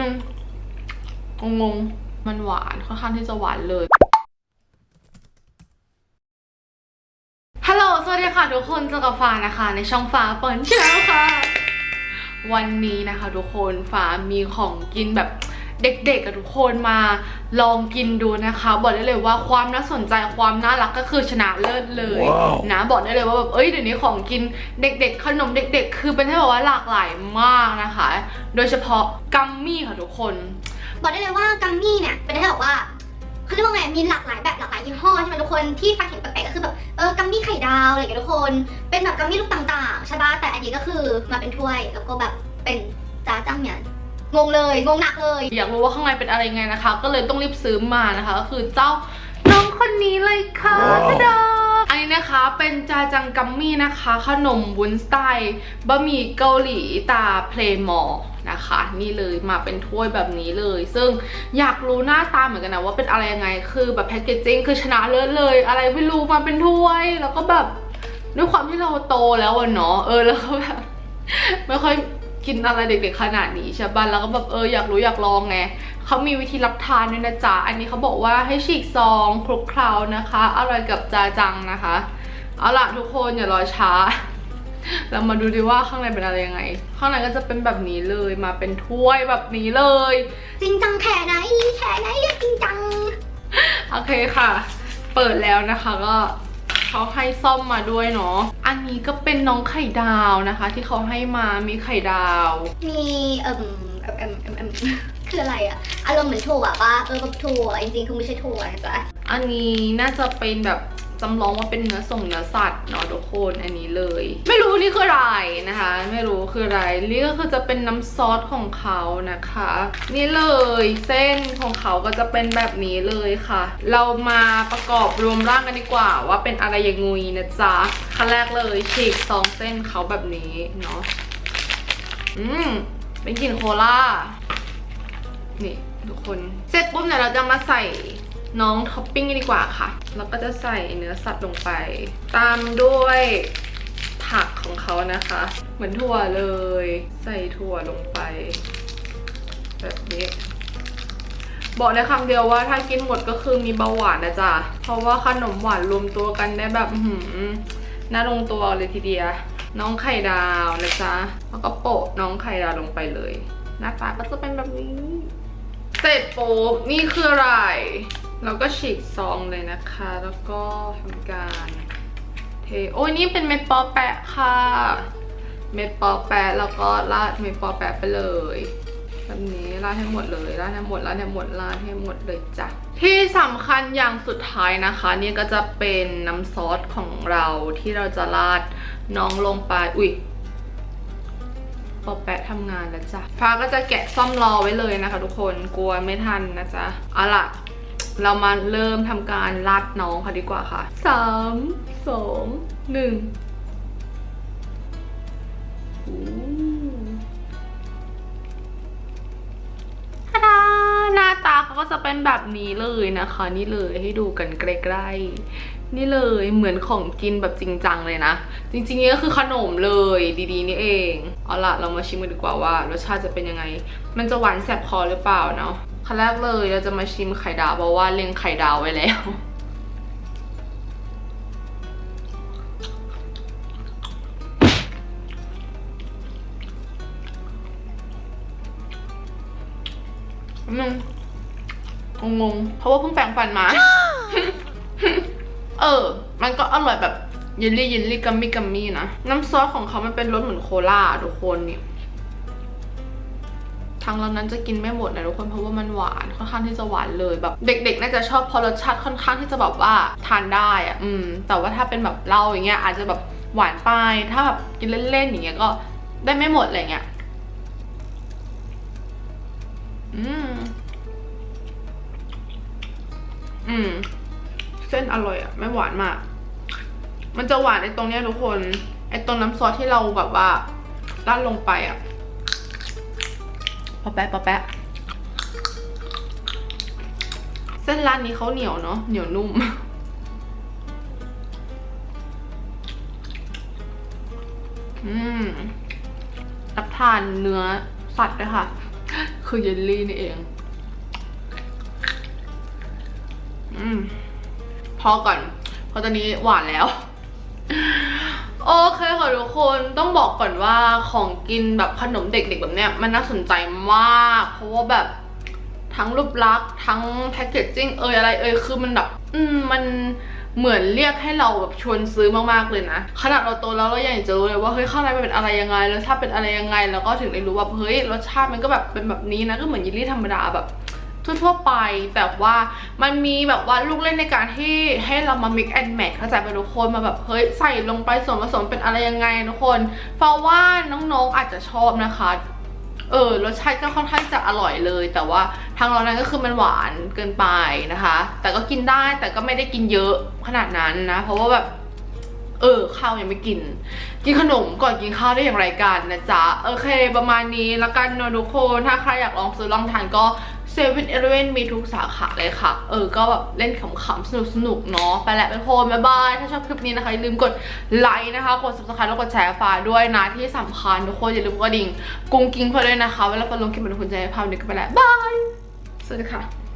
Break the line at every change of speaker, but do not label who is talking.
นึงงงๆมันหวานค่อนข้างที่จะหวานเลยฮัลโหลสวัสดีค่ะทุกคนเจอกับฟ้านะคะ ในช่องฟ้าเปิดชแนลค่ะ วันนี้นะคะทุกคนฟ้ามีของกินแบบ เด็กๆกับทุกคนมาลองกินดูนะคะ บอกได้เลยว่าความน่าสนใจความน่ารักก็คือชนะเลิศเลย
ว้าว
นะบอกได้เลยว่าแบบเอ้ยเดี๋ยวนี้ของกินเด็ก ๆ ขนมเด็ก ๆ คือเป็นที่แบบว่าหลากหลายมากนะคะ โดยเฉพาะกัมมี่ค่ะทุกคน
บอกได้เลยว่ากัมมี่เนี่ยเป็นอะไรที่แบบว่าเขาเรียกว่าไงมีหลากหลายแบบหลากหลายยี่ห้อใช่ไหมทุกคนที่ฟังเห็นแปลกๆก็คือแบบเออกัมมี่ไข่ดาวอะไรอย่างเงี้ยทุกคน เป็นแบบกัมมี่ลูกต่างๆใช่ปะแต่อันนี้ก็คือมาเป็นถ้วยแล้วก็แบบเป็นจ้าจ้างเนี่ย งงเลยงงหนักเลย
อยากรู้ว่าข้างในเป็นอะไรไงนะคะ ก็เลยต้องรีบซื้อมานะคะ ก็คือเจ้าน้องคนนี้เลยค่ะ
ว้าว
ทะดาอันนี้นะคะเป็นจาจังกัมมี่นะคะ ขนมวุ้นสไตล์บะหมี่เกาหลีตาเพลมอร์นะคะ นี่เลยมาเป็นถ้วยแบบนี้เลย ซึ่งอยากรู้หน้าตาเหมือนกันนะว่าเป็นอะไรยังไงคือแบบแพคเกจจิ้งคือชนะเลิศเลย อะไรไม่รู้มาเป็นถ้วย แล้วก็แบบด้วยความที่เราโตแล้วอะเนาะเออแล้วก็แบบไม่ค่อย กินอะไรเด็กๆขนาดนี้ใช่ป่ะแล้วก็แบบเอออยากรู้อยากลองไงเขามีวิธีรับทานด้วยนะจ๊ะอันนี้เขาบอกว่าให้ฉีกซองคลุกเคล้านะคะ อร่อยกับจาจังนะคะ เอาล่ะทุกคนอย่ารอช้า เรามาดูดีว่าข้างในเป็นอะไรยังไง ข้างในก็จะเป็นแบบนี้เลยมาเป็นถ้วยแบบนี้เลย
จริงจังแค่ไหนแค่ไหนเรียกจริงจัง
โอเคค่ะ เปิดแล้วนะคะก็ เขาให้ซ่อมมาด้วยเนาะ อันนี้ก็เป็นน้องไข่ดาวนะคะ ที่เขาให้มา มีไข่ดาว
มีเอิ่มเอิ่มเอิ่มเอิ่มเอิ่มคืออะไรอะอารมณ์เหมือนถั่วปะเออแบบถั่วจริงๆคือไม่ใช่ถั่วนะจ๊ะ
อันนี้น่าจะเป็นแบบ จำลองว่าเป็นเนื้อส่งเนื้อสัตว์เนาะทุกคนอันนี้เลย ไม่รู้นี่คืออะไรนะคะ ไม่รู้คืออะไรนี่ก็คือจะเป็นน้ำซอสของเขานะคะ นี่เลยเส้นของเขาก็จะเป็นแบบนี้เลยค่ะ เรามาประกอบรวมร่างกันดีกว่าว่าเป็นอะไรอย่างงุยนะจ๊ะขั้นแรกเลยฉีกซองเส้นเขาแบบนี้เนาะอืมเป็นกลิ่นโคลานี่ทุกคน เสร็จปุ๊บเนี่ยเราจะมาใส่ น้องท็อปปิ้งกันดีกว่าค่ะแล้วก็จะใส่เนื้อสัตว์ลงไป ตามด้วยผักของเขานะคะ เหมือนถั่วเลย ใส่ถั่วลงไป แบบนี้ บอกได้คำเดียวว่าถ้ากินหมดก็คือมีเบาหวานนะจ๊ะ เพราะว่าขนมหวานรวมตัวกันได้แบบหืมน่าลงตัวเลยทีเดียว น้องไข่ดาวนะจ๊ะ แล้วก็โปะน้องไข่ดาวลงไปเลย หน้าตาก็จะเป็นแบบนี้ เสร็จปุ๊บนี่คืออะไร เราก็ฉีกซองเลยนะคะ แล้วก็ทำการเท โอ้ยนี่เป็นเม็ดปอแปะค่ะ เม็ดปอแปะแล้วก็ราดเม็ดปอแปะไปเลยแบบนี้ราดให้หมดเลยราดให้หมดราดให้หมดราดให้หมดเลยจ้ะที่สำคัญอย่างสุดท้ายนะคะ นี่ก็จะเป็นน้ำซอสของเราที่เราจะราดน้องลงไปอุ้ยปอแปะทำงานแล้วจ้ะฟ้าก็จะแกะซ่อมรอไว้เลยนะคะ ทุกคนกลัวไม่ทันนะจ๊ะเอาล่ะ เรามาเริ่มทำการราดน้องเขาดีกว่าค่ะสามสองหนึ่งอู้ทะดาหน้าตาเขาก็จะเป็นแบบนี้เลยนะคะ นี่เลยให้ดูกันใกล้ๆนี่เลยเหมือนของกินแบบจริงจังเลยนะ จริงๆนี่ก็คือขนมเลยดีๆนี่เอง เอาล่ะ เรามาชิมกันดีกว่าว่ารสชาติจะเป็นยังไง มันจะหวานแสบคอหรือเปล่าเนาะ ขั้นแรกเลยเราจะมาชิมไข่ดาวเพราะว่าเล็งไข่ดาวไว้แล้ว นึงงงเพราะว่าเพิ่งแปรงฟันมา เออ มันก็อร่อยแบบเยลลี่เยลลี่กัมมี่กัมมี่นะ น้ำซอสของเขามันเป็นรสเหมือนโคลาทุกคนนี่ ทางเรานั้นจะกินไม่หมดนะทุกคนเพราะว่ามันหวานค่อนข้างที่จะหวานเลยแบบ เด็กๆน่าจะชอบเพอรสชาติค่อนข้างที่จะแบบว่าทานได้อะอืม แต่ว่าถ้าเป็นแบบเราอย่างเงี้ยอาจจะแบบหวานไป ถ้าแบบกินเล่นๆอย่างเงี้ยก็ได้ไม่หมดอะไรเงี้ยอืม อืม เส้นอร่อยอะไม่หวานมาก มันจะหวานไอ้ตรงเนี้ยทุกคนไอ้ตรงน้ำซอสที่เราแบบว่าราดลงไปอะ อแปะปอแปะเส้นร้านนี้เขาเหนียวเนาะเหนียวนุ่ม อืมรับทานเนื้อสัตว์ด้วยค่ะ คือเยลลี่นี่เอง อืมพอก่อนเพราะตอนนี้หวานแล้ว โอเคค่ะทุกคนต้องบอกก่อนว่าของกินแบบขนมเด็กๆแบบเนี้ยมันน่าสนใจมาก เพราะว่าแบบทั้งรูปลักษณ์ทั้งแพคเกจจิ้งเอยอะไรเอยคือมันแบบอืมมันเหมือนเรียกให้เราแบบชวนซื้อมากๆเลยนะขนาดเราโตแล้วเรายังอยากจะรู้เลยว่าเฮ้ยข้างในมันเป็นอะไรยังไงรสชาติเป็นอะไรยังไง แล้วก็ถึงได้รู้ว่าเฮ้ยรสชาติมันก็แบบเป็นแบบนี้นะก็เหมือนเยลลี่ธรรมดาแบบ ทั่วๆไป แต่ว่ามันมีแบบว่าลูกเล่นในการที่ให้เรามา mix and match เข้าใจไปทุกคนมาแบบเฮ้ยใส่ลงไปส่วนผสมเป็นอะไรยังไงทุกคน เพราะว่าน้องๆอาจจะชอบนะคะเออรสชาติก็ค่อนข้างจะอร่อยเลย แต่ว่าทางเรานั้นก็คือมันหวานเกินไปนะคะ แต่ก็กินได้แต่ก็ไม่ได้กินเยอะขนาดนั้นนะ เพราะว่าแบบเออข้าวยังไม่กิน กินขนมก่อนกินข้าวได้อย่างไรกันนะจ๊ะ โอเค ประมาณนี้แล้วกันเนะทุกคน ถ้าใครอยากลองซื้อลองทานก็ เซเว่นเอเลเว่นมีทุกสาขาเลยค่ะ เออ ก็แบบเล่นขำๆ สนุกๆ เนาะ ไปแล้วไปโคนบ๊ายบาย ถ้าชอบคลิปนี้นะคะ อย่าลืมกดไลค์นะคะ กด subscribe แล้วกดแชร์ฝาด้วยนะ ที่สำคัญทุกคนอย่าลืมกดดิ่ง กุ้งกิ้งเพื่อด้วยนะคะ เวลาเราลงคลิปมันคุณจะได้ภาพนี้กันไปแล้วบาย สวัสดีค่ะ